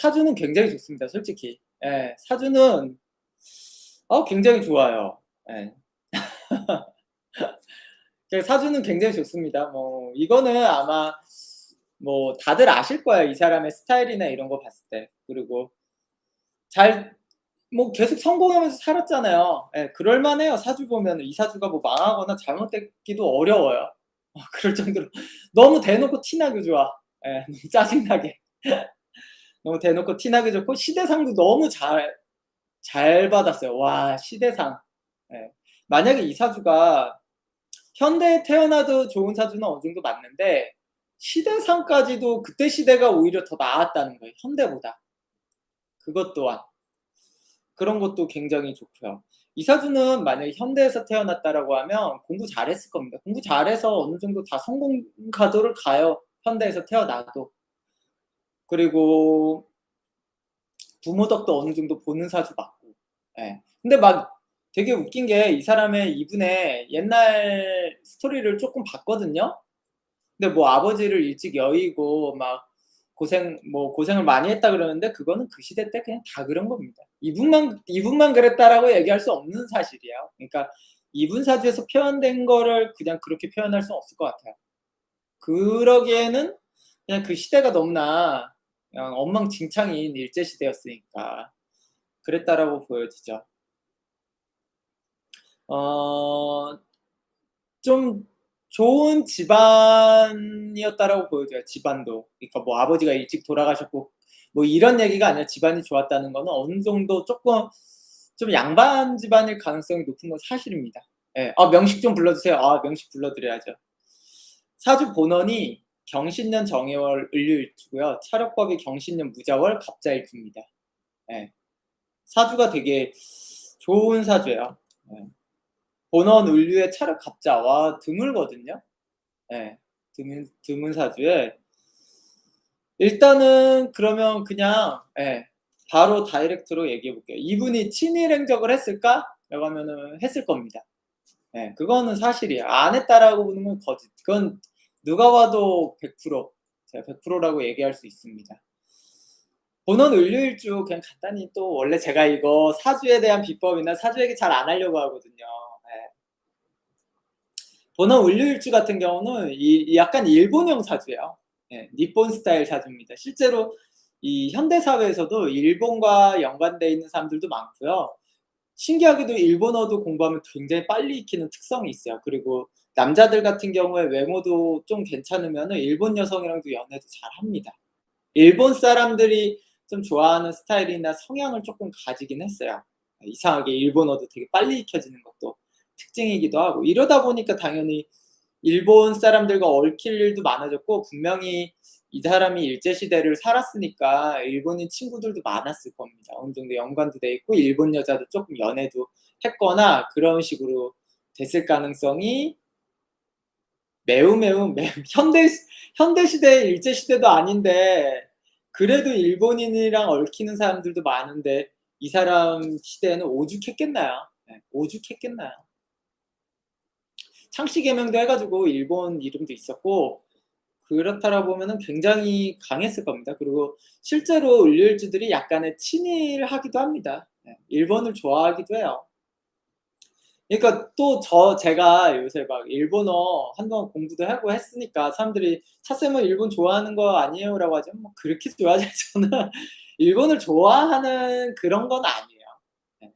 사주는 굉장히 좋습니다. 솔직히. 예, 사주는 어, 굉장히 좋아요. 예. 그 사주는 굉장히 좋습니다. 뭐 이거는 아마 뭐 다들 아실 거예요. 이 사람의 스타일이나 이런 거 봤을 때. 그리고 잘 뭐 계속 성공하면서 살았잖아요. 예, 그럴 만해요. 사주 보면은 이 사주가 뭐 망하거나 잘못되기도 어려워요. 어, 그럴 정도로 너무 대놓고 티나게 좋아. 예, 짜증나게. 너무 대놓고 티나게 좋고 시대상도 너무 잘 잘 받았어요. 와, 시대상. 예. 만약에 이 사주가 현대에 태어나도 좋은 사주는 어느 정도 맞는데 시대상까지도 그때 시대가 오히려 더 나았다는 거예요. 현대보다. 그것 또한. 그런 것도 굉장히 좋고요. 이 사주는 만약에 현대에서 태어났다라고 하면 공부 잘했을 겁니다. 공부 잘해서 어느 정도 다 성공 가도를 가요. 현대에서 태어나도. 그리고 부모 덕도 어느 정도 보는 사주 맞고. 예. 근데 막 되게 웃긴 게 이 사람의 이분의 옛날 스토리를 조금 봤거든요. 근데 뭐 아버지를 일찍 여의고 막 고생 뭐 고생을 많이 했다 그러는데 그거는 그 시대 때 그냥 다 그런 겁니다. 이분만 이분만 그랬다라고 얘기할 수 없는 사실이에요. 그러니까 이분 사주에서 표현된 거를 그냥 그렇게 표현할 수는 없을 것 같아요. 그러기에는 그냥 그 시대가 너무나 그냥 엉망진창인 일제 시대였으니까 그랬다라고 보여지죠. 어, 좀 좋은 집안이었다라고 보여져요. 집안도. 그러니까 뭐 아버지가 일찍 돌아가셨고 뭐 이런 얘기가 아니라 집안이 좋았다는 거는 어느 정도 조금 좀 양반 집안일 가능성이 높은 건 사실입니다. 예. 아, 명식 좀 불러주세요. 아, 명식 불러드려야죠. 사주 본원이 경신년 정해월 을류일주고요. 차력법이 경신년 무자월 갑자일주입니다. 예. 사주가 되게 좋은 사주예요. 예. 본원 을류의 차력 갑자와 드물거든요. 예. 드문 드문 사주에 일단은 그러면 그냥 예. 바로 다이렉트로 얘기해 볼게요. 이분이 친일 행적을 했을까? 라고 하면은 했을 겁니다. 예. 그거는 사실이에요. 안 했다라고 보는 건 거짓. 그건 누가 봐도 100% 제가 100%라고 얘기할 수 있습니다. 본원 을류일주 그냥 간단히 또 원래 제가 이거 사주에 대한 비법이나 사주 얘기 잘 안 하려고 하거든요. 예. 본원 을류일주 같은 경우는 이 약간 일본형 사주예요. 예, 니폰 스타일 사주입니다. 실제로 이 현대 사회에서도 일본과 연관되어 있는 사람들도 많고요. 신기하게도 일본어도 공부하면 굉장히 빨리 익히는 특성이 있어요. 그리고 남자들 같은 경우에 외모도 좀 괜찮으면 일본 여성이랑도 연애도 잘 합니다. 일본 사람들이 좀 좋아하는 스타일이나 성향을 조금 가지긴 했어요. 이상하게 일본어도 되게 빨리 익혀지는 것도 특징이기도 하고 이러다 보니까 당연히 일본 사람들과 얽힐 일도 많아졌고 분명히 이 사람이 일제 시대를 살았으니까 일본인 친구들도 많았을 겁니다. 어느 정도 연관도 돼 있고 일본 여자도 조금 연애도 했거나 그런 식으로 됐을 가능성이 매우 매우, 매우 현대 현대 시대 일제 시대도 아닌데 그래도 일본인이랑 얽히는 사람들도 많은데 이 사람 시대에는 오죽했겠나요? 네, 오죽했겠나요? 창씨 개명도 해가지고 일본 이름도 있었고 그렇다라 보면은 굉장히 강했을 겁니다. 그리고 실제로 을류일주들이 약간의 친일하기도 합니다. 네, 일본을 좋아하기도 해요. 그러니까 또 저 제가 요새 막 일본어 한동안 공부도 하고 했으니까 사람들이 차쌤은 일본 좋아하는 거 아니에요라고 하죠. 뭐 그렇게 좋아하지 저는 일본을 좋아하는 그런 건 아니에요. 네.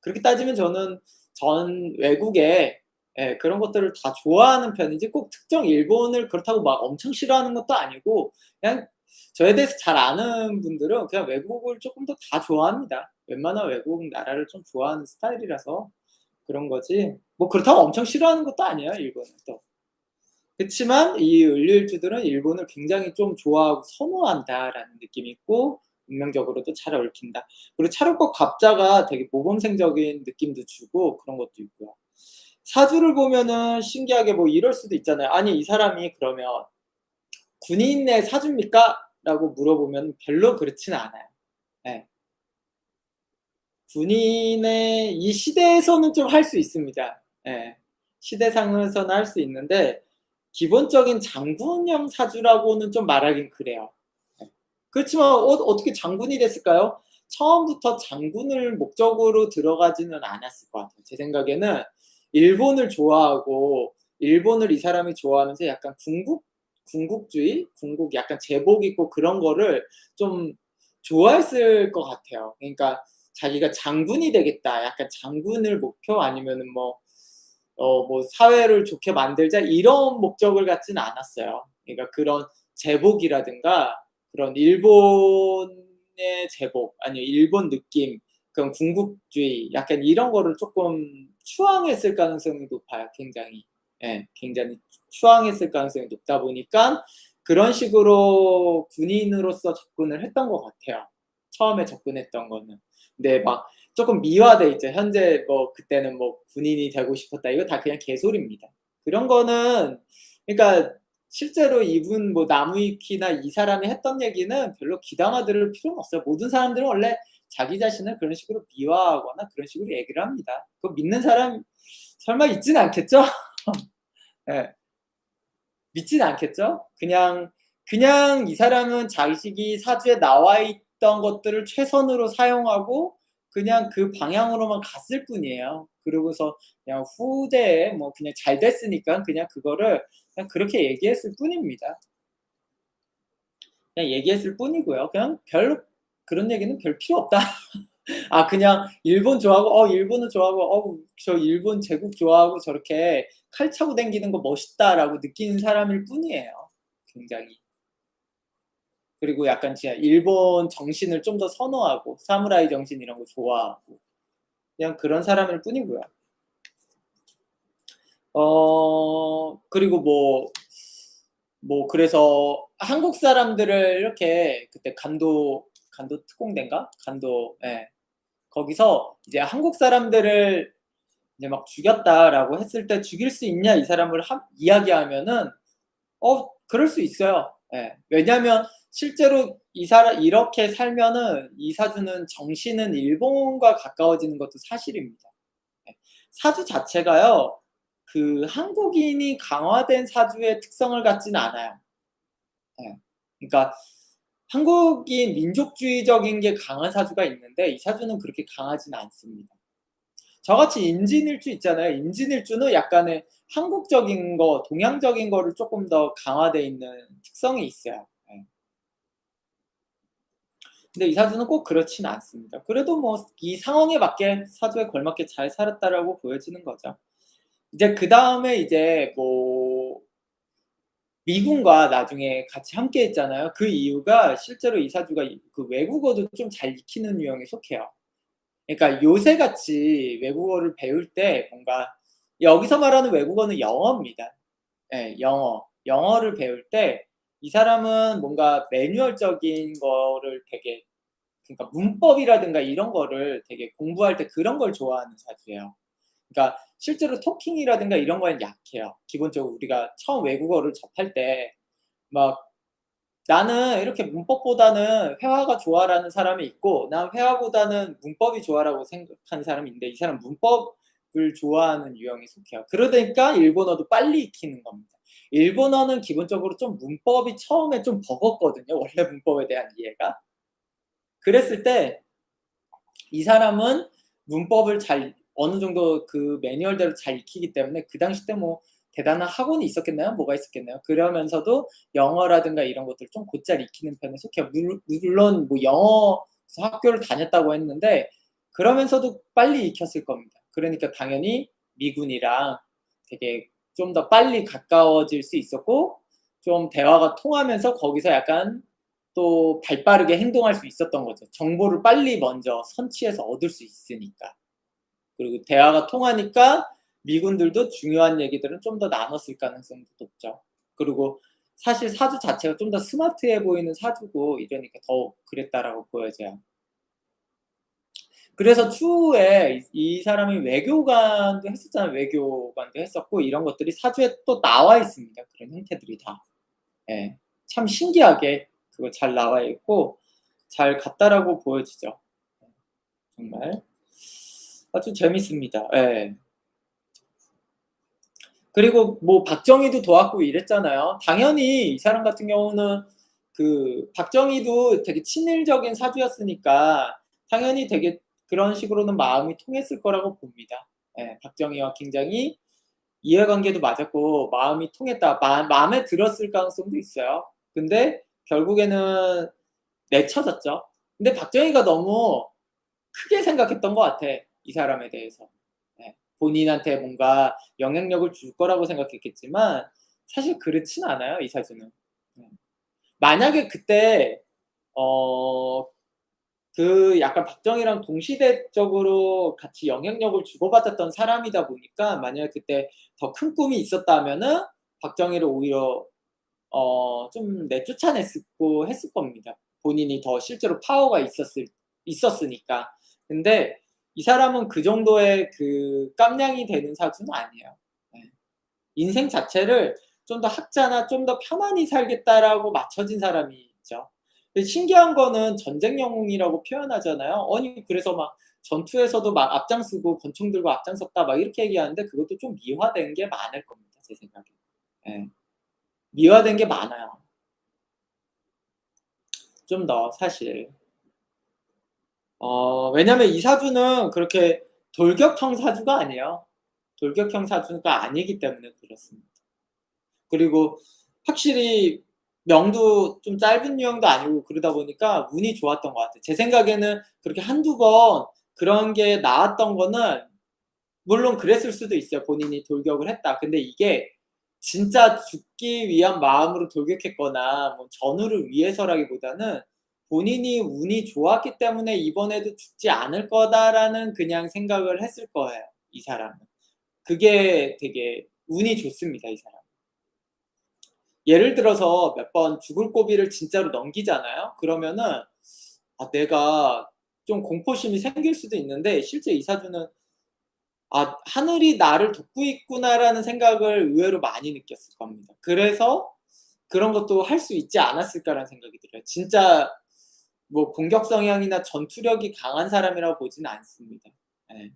그렇게 따지면 저는 전 외국에 예, 그런 것들을 다 좋아하는 편이지 꼭 특정 일본을 그렇다고 막 엄청 싫어하는 것도 아니고 그냥 저에 대해서 잘 아는 분들은 그냥 외국을 조금 더 다 좋아합니다. 웬만한 외국 나라를 좀 좋아하는 스타일이라서 그런 거지. 뭐 그렇다고 엄청 싫어하는 것도 아니에요, 일본은 또. 그렇지만 이 을류일주들은 일본을 굉장히 좀 좋아하고 선호한다라는 느낌이 있고 운명적으로도 잘 얽힌다. 그리고 차력법 갑자가 되게 모범생적인 느낌도 주고 그런 것도 있고요. 사주를 보면은 신기하게 뭐 이럴 수도 있잖아요. 아니 이 사람이 그러면 군인의 사주입니까? 라고 물어보면 별로 그렇지는 않아요. 네. 군인의 이 시대에서는 좀 할 수 있습니다. 네. 시대상에서는 할 수 있는데 기본적인 장군형 사주라고는 좀 말하긴 그래요. 네. 그렇지만 어, 어떻게 장군이 됐을까요? 처음부터 장군을 목적으로 들어가지는 않았을 것 같아요. 제 생각에는 일본을 좋아하고 일본을 이 사람이 좋아하면서 약간 궁국 궁국주의, 궁국 약간 제복 입고 그런 거를 좀 좋아했을 것 같아요. 그러니까 자기가 장군이 되겠다. 약간 장군을 목표 아니면은 뭐 어, 뭐 사회를 좋게 만들자 이런 목적을 갖지는 않았어요. 그러니까 그런 제복이라든가 그런 일본의 제복 아니 일본 느낌 그런 궁극주의 약간 이런 거를 조금 추앙했을 가능성이 높아요. 굉장히 예, 굉장히 추앙했을 가능성이 높다 보니까 그런 식으로 군인으로서 접근을 했던 것 같아요. 처음에 접근했던 거는. 근데 막 조금 미화돼 있죠. 현재 뭐 그때는 뭐 군인이 되고 싶었다. 이거 다 그냥 개소리입니다. 그런 거는 그러니까 실제로 이분 뭐 나무위키나 이 사람이 했던 얘기는 별로 귀담아 들을 필요는 없어요. 모든 사람들은 원래 자기 자신을 그런 식으로 미화하거나 그런 식으로 얘기를 합니다. 그거 믿는 사람 설마 있진 않겠죠? 예. 믿진 않겠죠? 그냥 그냥 이 사람은 자식이 사주에 나와 있 던 것들을 최선으로 사용하고 그냥 그 방향으로만 갔을 뿐이에요. 그러고서 그냥 후대에 뭐 그냥 잘 됐으니까 그냥 그거를 그냥 그렇게 얘기했을 뿐입니다. 그냥 얘기했을 뿐이고요. 그냥 별로 그런 얘기는 별 필요 없다. 아 그냥 일본 좋아하고 어 일본은 좋아하고 어 저 일본 제국 좋아하고 저렇게 칼 차고 댕기는 거 멋있다라고 느끼는 사람일 뿐이에요. 굉장히. 그리고 약간 진짜 일본 정신을 좀 더 선호하고 사무라이 정신 이런 거 좋아하고 그냥 그런 사람일 뿐이고요. 어 그리고 뭐뭐 그래서 한국 사람들을 이렇게 그때 간도 간도 특공대인가? 간도 예. 거기서 이제 한국 사람들을 이제 막 죽였다라고 했을 때 죽일 수 있냐 이 사람을 하, 이야기하면은 어 그럴 수 있어요. 예. 왜냐하면 실제로 이 사람 이렇게 살면은 이 사주는 정신은 일본과 가까워지는 것도 사실입니다. 예. 사주 자체가요. 그 한국인이 강화된 사주의 특성을 갖지는 않아요. 예. 그러니까 한국인 민족주의적인 게 강한 사주가 있는데 이 사주는 그렇게 강하지는 않습니다. 저같이 임진일주 있잖아요. 임진일주는 약간의 한국적인 거, 동양적인 거를 조금 더 강화되어 있는 특성이 있어요. 예. 근데 이 사주는 꼭 그렇지는 않습니다. 그래도 뭐 이 상황에 맞게 사주에 걸맞게 잘 살았다라고 보여지는 거죠. 이제 그 다음에 이제 뭐 미군과 나중에 같이 함께 했잖아요. 그 이유가 실제로 이 사주가 그 외국어도 좀 잘 익히는 유형에 속해요. 그러니까 요새 같이 외국어를 배울 때 뭔가 여기서 말하는 외국어는 영어입니다. 예, 영어. 영어를 배울 때 이 사람은 뭔가 매뉴얼적인 거를 되게 그러니까 문법이라든가 이런 거를 되게 공부할 때 그런 걸 좋아하는 사주예요. 그러니까 실제로 토킹이라든가 이런 거엔 약해요. 기본적으로 우리가 처음 외국어를 접할 때 막 나는 이렇게 문법보다는 회화가 좋아라는 사람이 있고 난 회화보다는 문법이 좋아라고 생각하는 사람이 있는데 이 사람 문법을 좋아하는 유형에 속해요. 그러니까 일본어도 빨리 익히는 겁니다. 일본어는 기본적으로 좀 문법이 처음에 좀 버겁거든요. 원래 문법에 대한 이해가. 그랬을 때 이 사람은 문법을 잘 어느 정도 그 매뉴얼대로 잘 익히기 때문에 그 당시 때 뭐 대단한 학원이 있었겠나요? 뭐가 있었겠나요? 그러면서도 영어라든가 이런 것들 좀 곧잘 익히는 편에 속해요. 물론 뭐 영어 학교를 다녔다고 했는데 그러면서도 빨리 익혔을 겁니다. 그러니까 당연히 미군이랑 되게 좀 더 빨리 가까워질 수 있었고 좀 대화가 통하면서 거기서 약간 또 발빠르게 행동할 수 있었던 거죠. 정보를 빨리 먼저 선취해서 얻을 수 있으니까. 그리고 대화가 통하니까 미군들도 중요한 얘기들은 좀 더 나눴을 가능성도 높죠. 그리고 사실 사주 자체가 좀 더 스마트해 보이는 사주고 이러니까 더 그랬다라고 보여져요. 그래서 추후에 이 사람이 외교관도 했었잖아요. 외교관도 했었고 이런 것들이 사주에 또 나와 있습니다. 그런 형태들이 다. 예. 참 신기하게 그거 잘 나와 있고 잘 갔다라고 보여지죠. 정말. 아주 재밌습니다. 예. 그리고 뭐 박정희도 도왔고 이랬잖아요. 당연히 이 사람 같은 경우는 그 박정희도 되게 친일적인 사주였으니까 당연히 되게 그런 식으로는 마음이 통했을 거라고 봅니다. 예, 박정희와 굉장히 이해관계도 맞았고 마음이 통했다. 마, 마음에 들었을 가능성도 있어요. 근데 결국에는 내쳐졌죠. 근데 박정희가 너무 크게 생각했던 것 같아. 이 사람에 대해서. 예, 본인한테 뭔가 영향력을 줄 거라고 생각했겠지만 사실 그렇진 않아요. 이 사주는. 예. 만약에 그때 어, 그 약간 박정희랑 동시대적으로 같이 영향력을 주고받았던 사람이다 보니까 만약에 그때 더 큰 꿈이 있었다면은 박정희를 오히려 어, 좀 내쫓아냈고 했을 겁니다. 본인이 더 실제로 파워가 있었을 있었으니까. 근데 이 사람은 그 정도의 그 깜냥이 되는 사주는 아니에요. 네. 인생 자체를 좀 더 학자나 좀 더 편안히 살겠다라고 맞춰진 사람이 있죠. 신기한 거는 전쟁 영웅이라고 표현하잖아요. 아니 그래서 막 전투에서도 막 앞장서고 권총 들고 앞장섰다 막 이렇게 얘기하는데 그것도 좀 미화된 게 많을 겁니다. 제 생각에. 예. 미화된 게 많아요. 좀 더 사실. 어, 왜냐면 이 사주는 그렇게 돌격형 사주가 아니에요. 돌격형 사주가 아니기 때문에 그렇습니다. 그리고 확실히 명도 좀 짧은 유형도 아니고 그러다 보니까 운이 좋았던 것 같아요. 제 생각에는 그렇게 한두 번 그런 게 나왔던 거는 물론 그랬을 수도 있어요. 본인이 돌격을 했다. 근데 이게 진짜 죽기 위한 마음으로 돌격했거나 뭐 전우를 위해서라기보다는 본인이 운이 좋았기 때문에 이번에도 죽지 않을 거다라는 그냥 생각을 했을 거예요. 이 사람은. 그게 되게 운이 좋습니다. 이 사람. 예를 들어서 몇 번 죽을 고비를 진짜로 넘기잖아요. 그러면은 아, 내가 좀 공포심이 생길 수도 있는데 실제 이 사주는 아, 하늘이 나를 돕고 있구나라는 생각을 의외로 많이 느꼈을 겁니다. 그래서 그런 것도 할 수 있지 않았을까라는 생각이 들어요. 진짜 뭐 공격 성향이나 전투력이 강한 사람이라고 보지는 않습니다. 네.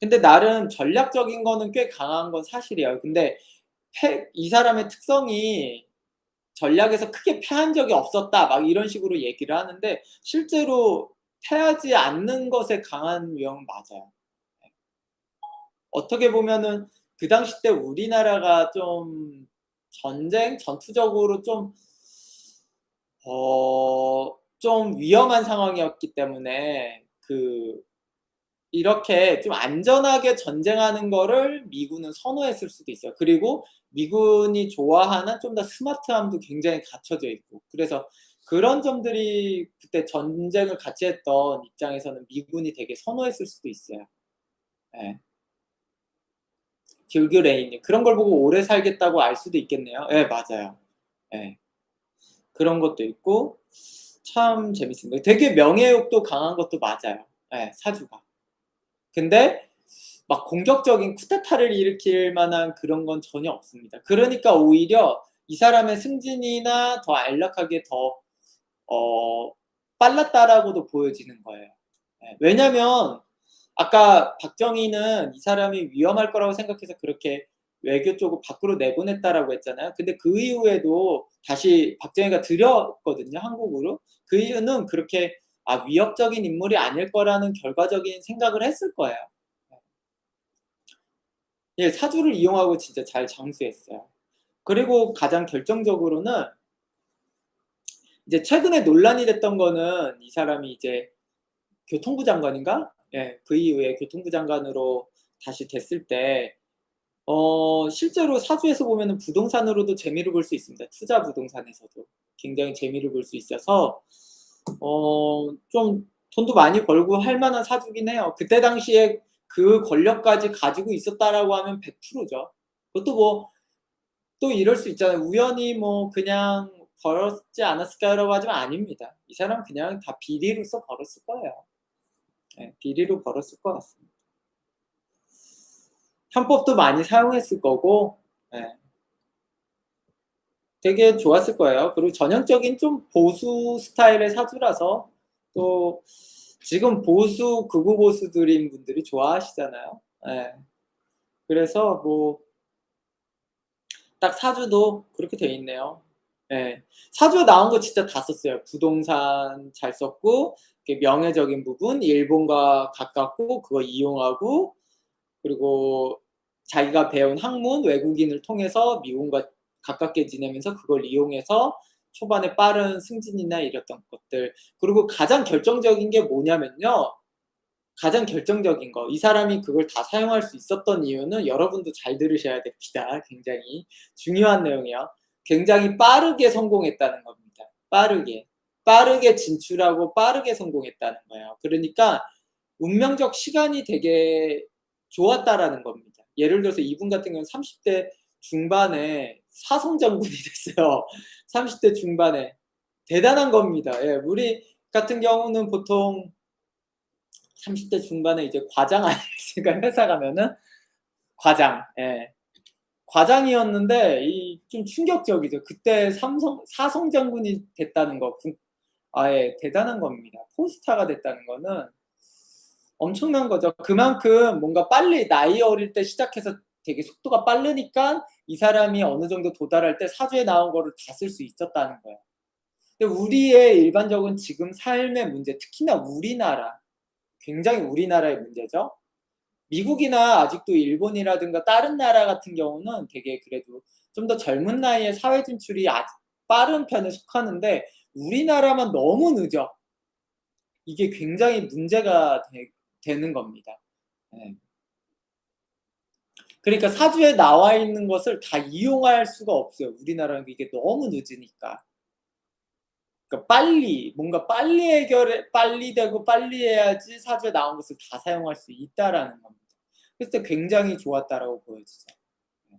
근데 나름 전략적인 거는 꽤 강한 건 사실이에요. 근데 패, 이 사람의 특성이 전략에서 크게 패한 적이 없었다 막 이런 식으로 얘기를 하는데 실제로 패하지 않는 것에 강한 유형은 맞아요. 어떻게 보면은 그 당시 때 우리나라가 좀 전쟁 전투적으로 좀 어, 좀 위험한 상황이었기 때문에 그 이렇게 좀 안전하게 전쟁하는 거를 미군은 선호했을 수도 있어요. 그리고 미군이 좋아하는 좀 더 스마트함도 굉장히 갖춰져 있고 그래서 그런 점들이 그때 전쟁을 같이 했던 입장에서는 미군이 되게 선호했을 수도 있어요. 예. 길그레인님 그런 걸 보고 오래 살겠다고 알 수도 있겠네요. 예, 맞아요. 예. 그런 것도 있고 참 재밌습니다. 되게 명예욕도 강한 것도 맞아요. 예, 사주가. 근데 막 공격적인 쿠데타를 일으킬 만한 그런 건 전혀 없습니다. 그러니까 오히려 이 사람의 승진이나 더 안락하게 더 어, 빨랐다라고도 보여지는 거예요. 예, 왜냐면 아까 박정희는 이 사람이 위험할 거라고 생각해서 그렇게 외교 쪽을 밖으로 내보냈다라고 했잖아요. 근데 그 이후에도 다시 박정희가 들였거든요, 한국으로. 그 이유는 그렇게 아, 위협적인 인물이 아닐 거라는 결과적인 생각을 했을 거예요. 예, 사주를 이용하고 진짜 잘 장수했어요. 그리고 가장 결정적으로는 이제 최근에 논란이 됐던 거는 이 사람이 이제 교통부 장관인가? 예, 그 이후에 교통부 장관으로 다시 됐을 때, 어, 실제로 사주에서 보면은 부동산으로도 재미를 볼 수 있습니다. 투자 부동산에서도 굉장히 재미를 볼 수 있어서, 어, 좀 돈도 많이 벌고 할 만한 사주긴 해요. 그때 당시에 그 권력까지 가지고 있었다라고 하면 100%죠. 그것도 뭐, 또 이럴 수 있잖아요. 우연히 뭐 그냥 벌었지 않았을까라고 하지만 아닙니다. 이 사람 그냥 다 비리로서 벌었을 거예요. 네, 비리로 벌었을 것 같습니다. 편법도 많이 사용했을 거고, 네. 되게 좋았을 거예요. 그리고 전형적인 좀 보수 스타일의 사주라서 또 지금 보수 극우 보수들인 분들이 좋아하시잖아요. 네. 그래서 뭐 딱 사주도 그렇게 돼 있네요. 예. 사주에 나온 거 진짜 다 썼어요. 부동산 잘 썼고 명예적인 부분, 일본과 가깝고 그거 이용하고 그리고 자기가 배운 학문, 외국인을 통해서 미국과 가깝게 지내면서 그걸 이용해서 초반에 빠른 승진이나 이랬던 것들. 그리고 가장 결정적인 게 뭐냐면요. 가장 결정적인 거. 이 사람이 그걸 다 사용할 수 있었던 이유는 여러분도 잘 들으셔야 됩니다. 굉장히 중요한 내용이에요. 굉장히 빠르게 성공했다는 겁니다. 빠르게. 빠르게 진출하고 빠르게 성공했다는 거예요. 그러니까 운명적 시간이 되게 좋았다라는 겁니다. 예를 들어서 이분 같은 경우는 30대 중반에 사성 장군이 됐어요. 30대 중반에. 대단한 겁니다. 예, 우리 같은 경우는 보통 30대 중반에 이제 과장 아니겠습니까? 회사 가면은 과장. 예. 과장이었는데 이 좀 충격적이죠. 그때 삼성 사성 장군이 됐다는 거. 아예 대단한 겁니다. 포스타가 됐다는 거는 엄청난 거죠. 그만큼 뭔가 빨리 나이 어릴 때 시작해서 되게 속도가 빠르니까 이 사람이 어느 정도 도달할 때 사주에 나온 거를 다 쓸 수 있었다는 거예요. 근데 우리의 일반적인 지금 삶의 문제, 특히나 우리나라, 굉장히 우리나라의 문제죠. 미국이나 아직도 일본이라든가 다른 나라 같은 경우는 되게 그래도 좀 더 젊은 나이에 사회 진출이 아주 빠른 편에 속하는데 우리나라만 너무 늦어. 이게 굉장히 문제가 되, 는 겁니다. 네. 그러니까 사주에 나와 있는 것을 다 이용할 수가 없어요. 우리나라는 이게 너무 늦으니까. 그러니까 빨리 뭔가 빨리 해결해 빨리 되고 빨리 해야지 사주에 나온 것을 다 사용할 수 있다라는 겁니다. 그래서 굉장히 좋았다라고 보여지죠. 네.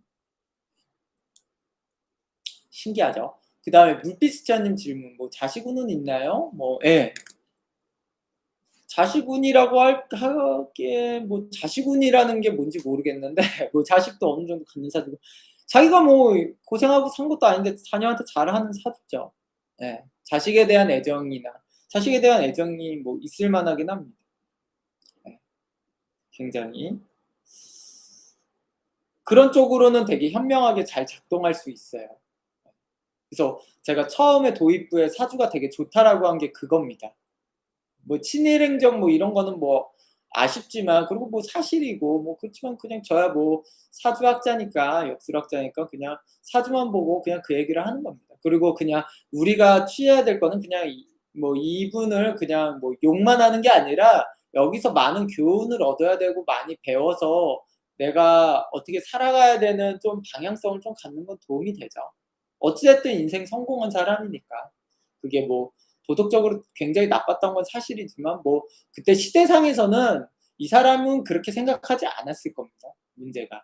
신기하죠. 그 다음에 물비스티아님 질문, 뭐 자식운은 있나요? 뭐, 예. 자식운이라고 하기에 뭐 자식운이라는 게 뭔지 모르겠는데 뭐 자식도 어느 정도 갖는 사주고 자기가 뭐 고생하고 산 것도 아닌데 자녀한테 잘하는 사주죠. 예. 자식에 대한 애정이나 자식에 대한 애정이 뭐 있을 만하긴 합니다. 예. 굉장히 그런 쪽으로는 되게 현명하게 잘 작동할 수 있어요. 그래서 제가 처음에 도입부에 사주가 되게 좋다라고 한 게 그겁니다. 뭐 친일 행정 뭐 이런 거는 뭐 아쉽지만 그리고 뭐 사실이고 뭐 그렇지만 그냥 저야 뭐 사주학자니까 역술학자니까 그냥 사주만 보고 그냥 그 얘기를 하는 겁니다. 그리고 그냥 우리가 취해야 될 거는 그냥 이, 뭐 이분을 그냥 뭐 욕만 하는 게 아니라 여기서 많은 교훈을 얻어야 되고 많이 배워서 내가 어떻게 살아가야 되는 좀 방향성을 좀 갖는 건 도움이 되죠. 어찌됐든 인생 성공한 사람이니까 그게 뭐 도덕적으로 굉장히 나빴던 건 사실이지만 뭐 그때 시대상에서는 이 사람은 그렇게 생각하지 않았을 겁니다. 문제가.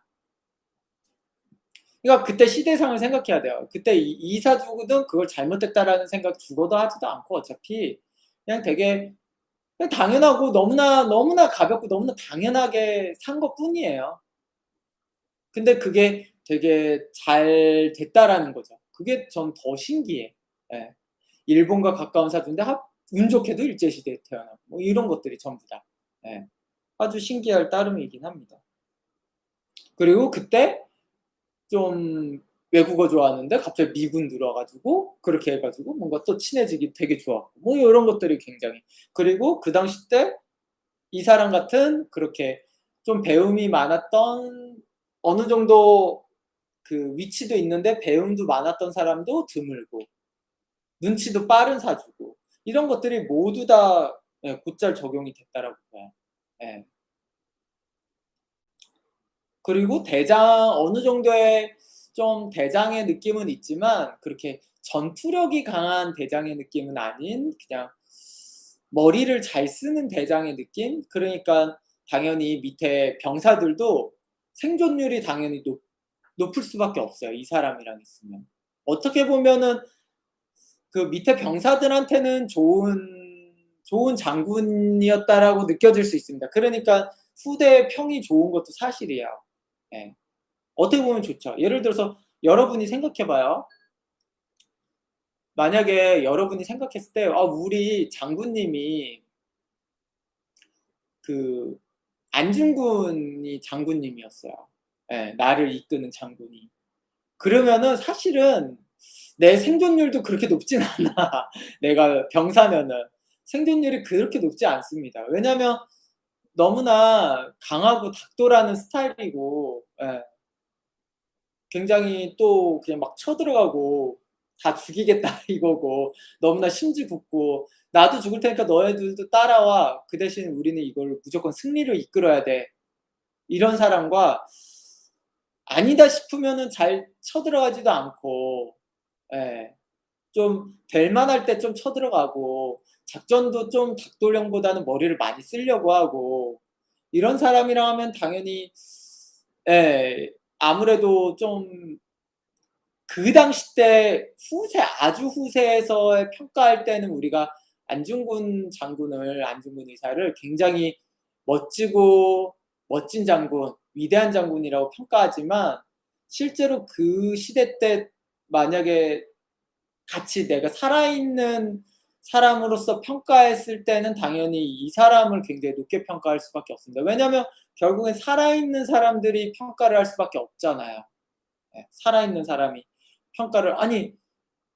그러니까 그때 시대상을 생각해야 돼요. 그때 이사주거든 그걸 잘못했다라는 생각 죽어도 하지도 않고 어차피 그냥 되게 그냥 당연하고 너무나 너무나 가볍고 너무나 당연하게 산 것뿐이에요. 근데 그게 되게 잘 됐다라는 거죠. 그게 전 더 신기해. 예. 일본과 가까운 사주인데 운 좋게도 일제시대에 태어나고 뭐 이런 것들이 전부 다 예. 아주 신기할 따름이긴 합니다. 그리고 그때 좀 외국어 좋아하는데 갑자기 미군 들어가지고 그렇게 해가지고 뭔가 또 친해지기 되게 좋았고 뭐 이런 것들이 굉장히 그리고 그 당시 때 이 사람 같은 그렇게 좀 배움이 많았던 어느 정도 그 위치도 있는데 배움도 많았던 사람도 드물고 눈치도 빠른 사주고 이런 것들이 모두 다 예, 곧잘 적용이 됐다라고 봐요. 예. 그리고 대장 어느 정도의 좀 대장의 느낌은 있지만 그렇게 전투력이 강한 대장의 느낌은 아닌 그냥 머리를 잘 쓰는 대장의 느낌. 그러니까 당연히 밑에 병사들도 생존율이 당연히 높, 높을 수밖에 없어요. 이 사람이랑 있으면. 어떻게 보면은 그 밑에 병사들한테는 좋은 좋은 장군이었다라고 느껴질 수 있습니다. 그러니까 후대 평이 좋은 것도 사실이에요. 네. 어떻게 보면 좋죠. 예를 들어서 여러분이 생각해봐요. 만약에 여러분이 생각했을 때, 아, 우리 장군님이 그 안중근이 장군님이었어요. 네, 나를 이끄는 장군이. 그러면은 사실은 내 생존율도 그렇게 높진 않아. 내가 병사면은. 생존율이 그렇게 높지 않습니다. 왜냐면 너무나 강하고 닥돌하는 스타일이고, 예. 굉장히 또 그냥 막 쳐들어가고 다 죽이겠다 이거고 너무나 심지 굳고 나도 죽을 테니까 너네들도 따라와 그 대신 우리는 이걸 무조건 승리로 이끌어야 돼 이런 사람과 아니다 싶으면은 잘 쳐들어가지도 않고 예. 좀 될 만할 때 좀 쳐들어가고 작전도 좀 닭돌령보다는 머리를 많이 쓰려고 하고 이런 사람이랑 하면 당연히 예. 아무래도 좀 그 당시 때 후세 아주 후세에서의 평가할 때는 우리가 안중근 장군을 안중근 의사를 굉장히 멋지고 멋진 장군, 위대한 장군이라고 평가하지만 실제로 그 시대 때 만약에 같이 내가 살아있는 사람으로서 평가했을 때는 당연히 이 사람을 굉장히 높게 평가할 수밖에 없습니다. 왜냐하면 결국엔 살아있는 사람들이 평가를 할 수밖에 없잖아요. 예, 살아있는 사람이 평가를 아니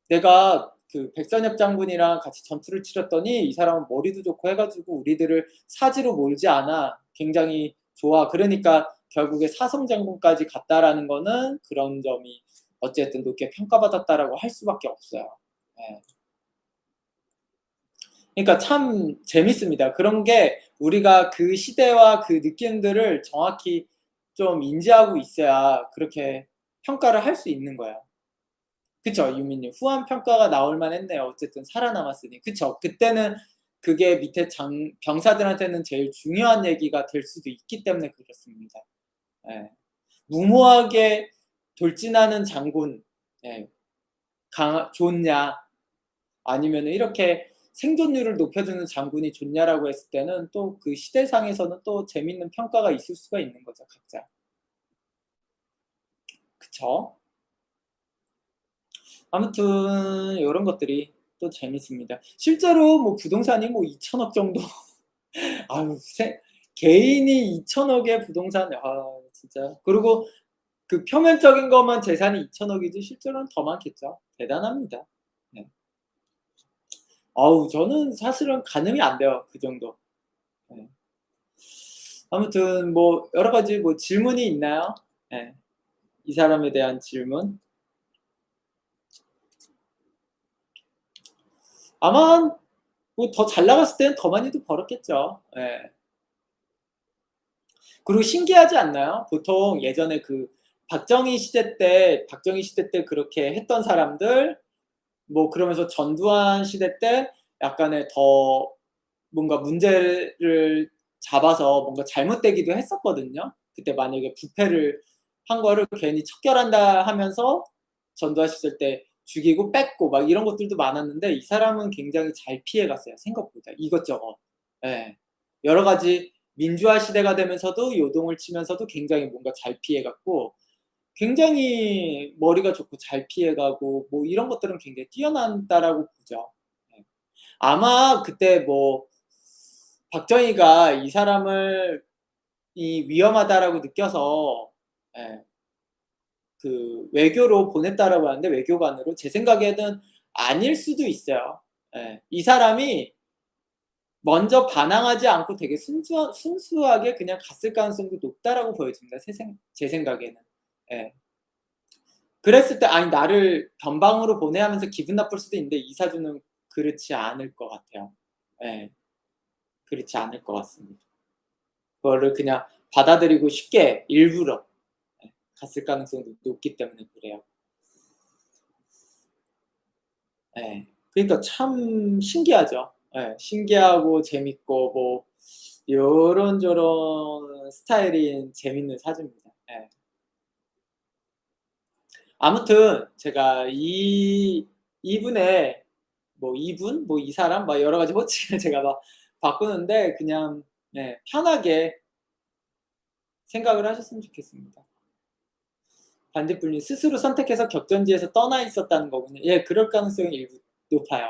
내가 그 백선엽 장군이랑 같이 전투를 치렀더니 이 사람은 머리도 좋고 해가지고 우리들을 사지로 몰지 않아 굉장히 좋아. 그러니까 결국에 사성 장군까지 갔다라는 거는 그런 점이 어쨌든 높게 평가받았다라고 할 수밖에 없어요. 예. 그러니까 참 재밌습니다. 그런 게 우리가 그 시대와 그 느낌들을 정확히 좀 인지하고 있어야 그렇게 평가를 할 수 있는 거예요. 그쵸, 유민님. 후한 평가가 나올 만 했네요. 어쨌든 살아남았으니. 그쵸. 그때는 그게 밑에 장, 병사들한테는 제일 중요한 얘기가 될 수도 있기 때문에 그렇습니다. 예. 무모하게 돌진하는 장군, 예. 강, 좋냐, 아니면 이렇게 생존율을 높여주는 장군이 좋냐라고 했을 때는 또 그 시대상에서는 또 재밌는 평가가 있을 수가 있는 거죠, 각자. 그쵸? 아무튼 이런 것들이 또 재밌습니다. 실제로 뭐 부동산이 뭐 2천억 정도 아유 세, 개인이 2천억의 부동산 아 진짜 그리고 그 표면적인 것만 재산이 2천억이지 실제로는 더 많겠죠. 대단합니다. 네. 아우 저는 사실은 가늠이 안 돼요 그 정도. 네. 아무튼 뭐 여러 가지 뭐 질문이 있나요? 네. 이 사람에 대한 질문. 아마 뭐 더 잘 나갔을 때는 더 많이도 벌었겠죠. 예. 그리고 신기하지 않나요? 보통 예전에 그 박정희 시대 때 박정희 시대 때 그렇게 했던 사람들 뭐 그러면서 전두환 시대 때 약간의 더 뭔가 문제를 잡아서 뭔가 잘못되기도 했었거든요. 그때 만약에 부패를 한 거를 괜히 척결한다 하면서 전두환 시절 때 죽이고 뺏고 막 이런 것들도 많았는데 이 사람은 굉장히 잘 피해갔어요. 생각보다 이것저것. 예. 여러 가지 민주화 시대가 되면서도 요동을 치면서도 굉장히 뭔가 잘 피해갔고 굉장히 머리가 좋고 잘 피해가고 뭐 이런 것들은 굉장히 뛰어난다라고 보죠. 예. 아마 그때 뭐 박정희가 이 사람을 이 위험하다라고 느껴서 예. 그 외교로 보냈다라고 하는데 외교관으로 제 생각에는 아닐 수도 있어요. 예. 이 사람이 먼저 반항하지 않고 되게 순수, 순수하게 그냥 갔을 가능성도 높다라고 보여집니다. 제, 생, 제 생각에는. 예. 그랬을 때 아니 나를 변방으로 보내 하면서 기분 나쁠 수도 있는데 이사주는 그렇지 않을 것 같아요. 예. 그렇지 않을 것 같습니다. 그거를 그냥 받아들이고 쉽게 일부러 갔을 가능성도 높기 때문에 그래요. 네. 그러니까 참 신기하죠. 네. 신기하고 재밌고 뭐 요런저런 스타일인 재밌는 사주입니다. 네. 아무튼 제가 이 이분의 뭐 이분 뭐 이 사람 막 여러 가지 호칭을 제가 막 바꾸는데 그냥 네, 편하게 생각을 하셨으면 좋겠습니다. 반대분이 스스로 선택해서 격전지에서 떠나 있었다는 거군요. 예, 그럴 가능성이 일부 높아요.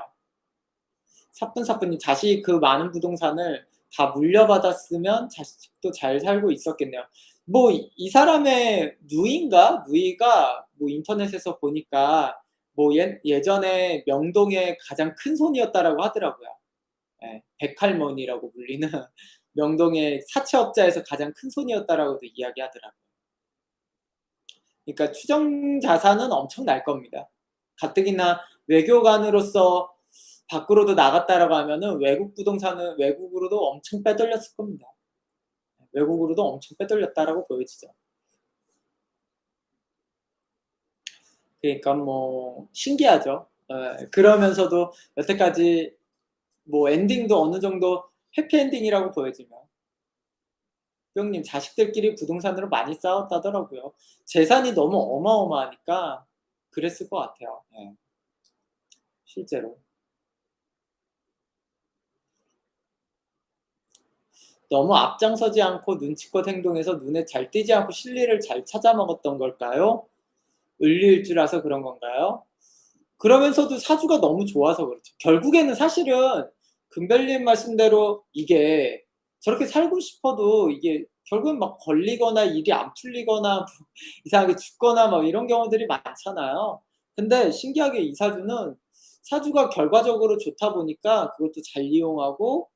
사뿐사뿐님 자식이 그 많은 부동산을 다 물려받았으면 자식도 잘 살고 있었겠네요. 뭐 이 사람의 누이인가 누이가 뭐 인터넷에서 보니까 뭐 예, 예전에 명동의 가장 큰 손이었다라고 하더라고요. 예, 백할머니라고 불리는 명동의 사채업자에서 가장 큰 손이었다라고도 이야기하더라고요. 그러니까 추정 자산은 엄청날 겁니다. 가뜩이나 외교관으로서 밖으로도 나갔다라고 하면은 외국 부동산은 외국으로도 엄청 빼돌렸을 겁니다. 외국으로도 엄청 빼돌렸다라고 보여지죠. 그러니까 뭐 신기하죠. 예, 그러면서도 여태까지 뭐 엔딩도 어느 정도 해피엔딩이라고 보여지면 형님 자식들끼리 부동산으로 많이 싸웠다더라고요. 재산이 너무 어마어마하니까 그랬을 것 같아요. 예. 실제로. 너무 앞장서지 않고 눈치껏 행동해서 눈에 잘 띄지 않고 실리를 잘 찾아 먹었던 걸까요? 을리일주라서 그런 건가요? 그러면서도 사주가 너무 좋아서 그렇죠. 결국에는 사실은 금별님 말씀대로 이게 저렇게 살고 싶어도 이게 결국은 막 걸리거나 일이 안 풀리거나 뭐 이상하게 죽거나 막 이런 경우들이 많잖아요. 근데 신기하게 이 사주는 사주가 결과적으로 좋다 보니까 그것도 잘 이용하고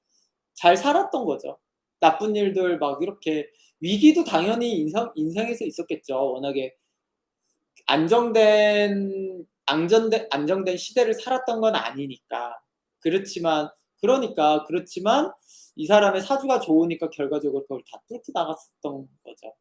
잘 살았던 거죠. 나쁜 일들 막 이렇게 위기도 당연히 인상, 인생에서 있었겠죠. 워낙에 안정된 안정된 안정된 시대를 살았던 건 아니니까. 그렇지만 그러니까 그렇지만 이 사람의 사주가 좋으니까 결과적으로 그걸 다 뚫고 나갔었던 거죠.